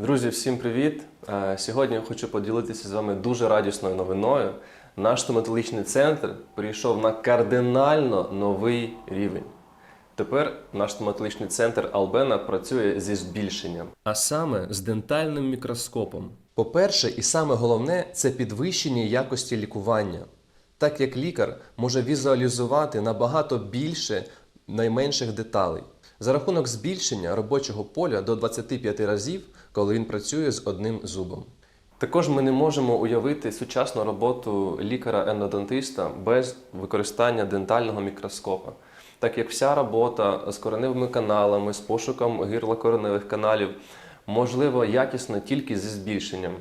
Друзі, всім привіт! Е, Сьогодні я хочу поділитися з вами дуже радісною новиною. Наш стоматологічний центр перейшов на кардинально новий рівень. Тепер наш стоматологічний центр Албена працює зі збільшенням, а саме з дентальним мікроскопом. По-перше, і саме головне це підвищення якості лікування, так як лікар може візуалізувати набагато більше найменших деталей. За рахунок збільшення робочого поля до 25 разів, коли він працює з одним зубом. Також ми не можемо уявити сучасну роботу лікаря-ендодонтиста без використання дентального мікроскопа, так як вся робота з кореневими каналами, з пошуком гірлокореневих каналів можливо якісно тільки зі збільшенням.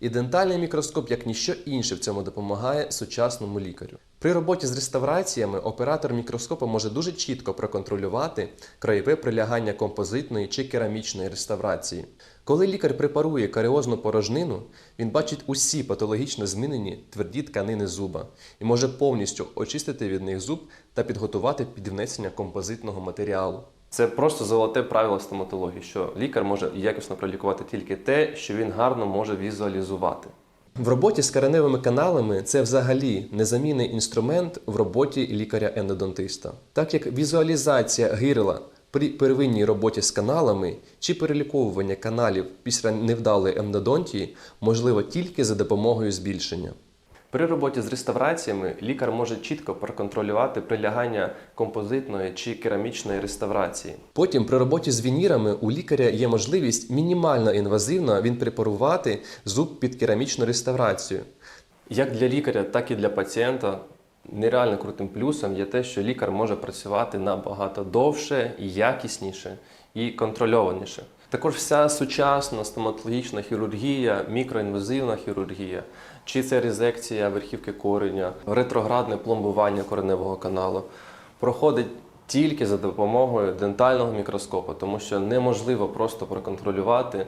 І дентальний мікроскоп, як ніщо інше, в цьому допомагає сучасному лікарю. При роботі з реставраціями оператор мікроскопа може дуже чітко проконтролювати краєве прилягання композитної чи керамічної реставрації. Коли лікар препарує каріозну порожнину, він бачить усі патологічно змінені тверді тканини зуба і може повністю очистити від них зуб та підготувати під внесення композитного матеріалу. Це просто золоте правило стоматології, що лікар може якісно пролікувати тільки те, що він гарно може візуалізувати. В роботі з кореневими каналами це взагалі незамінний інструмент в роботі лікаря-ендодонтиста, так як візуалізація гирла при первинній роботі з каналами чи переліковування каналів після невдалої ендодонтії можливо тільки за допомогою збільшення. При роботі з реставраціями лікар може чітко проконтролювати прилягання композитної чи керамічної реставрації. Потім при роботі з вінірами у лікаря є можливість мінімально інвазивно відпрепарувати зуб під керамічну реставрацію. Як для лікаря, так і для пацієнта нереально крутим плюсом є те, що лікар може працювати набагато довше, якісніше і контрольованіше. Також вся сучасна стоматологічна хірургія, мікроінвазивна хірургія, чи це резекція верхівки кореня, ретроградне пломбування кореневого каналу, проходить тільки за допомогою дентального мікроскопу, тому що неможливо просто проконтролювати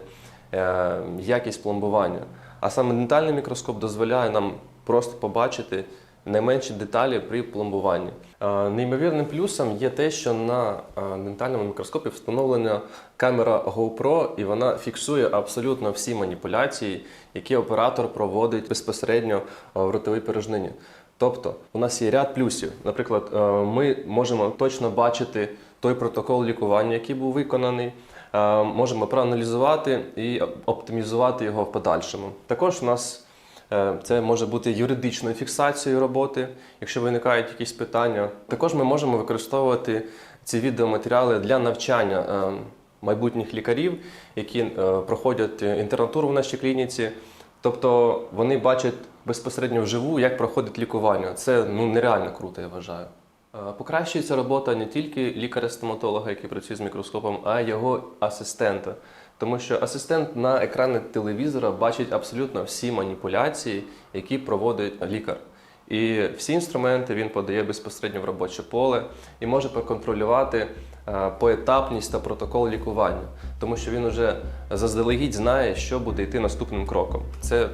е, якість пломбування. А саме дентальний мікроскоп дозволяє нам просто побачити найменші деталі при пломбуванні. Е, Неймовірним плюсом є те, що на е, дентальному мікроскопі встановлена камера GoPro, і вона фіксує абсолютно всі маніпуляції, які оператор проводить безпосередньо е, в ротовій порожнині. Тобто, у нас є ряд плюсів. Наприклад, ми можемо точно бачити той протокол лікування, який був виконаний. Можемо проаналізувати і оптимізувати його в подальшому. Також у нас Це може бути юридичною фіксацією роботи, якщо виникають якісь питання. Також ми можемо використовувати ці відеоматеріали для навчання е, майбутніх лікарів, які е, проходять інтернатуру в нашій клініці. Тобто вони бачать безпосередньо вживу, як проходить лікування. Це ну нереально круто, я вважаю. Е, Покращується робота не тільки лікаря-стоматолога, який працює з мікроскопом, а й його асистента. Тому що асистент на екрані телевізора бачить абсолютно всі маніпуляції, які проводить лікар. І всі інструменти він подає безпосередньо в робоче поле і може проконтролювати е, поетапність та протокол лікування, тому що він уже заздалегідь знає, що буде йти наступним кроком. Це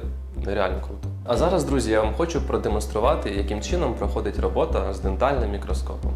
нереально круто. А зараз, друзі, я вам хочу продемонструвати, яким чином проходить робота з дентальним мікроскопом.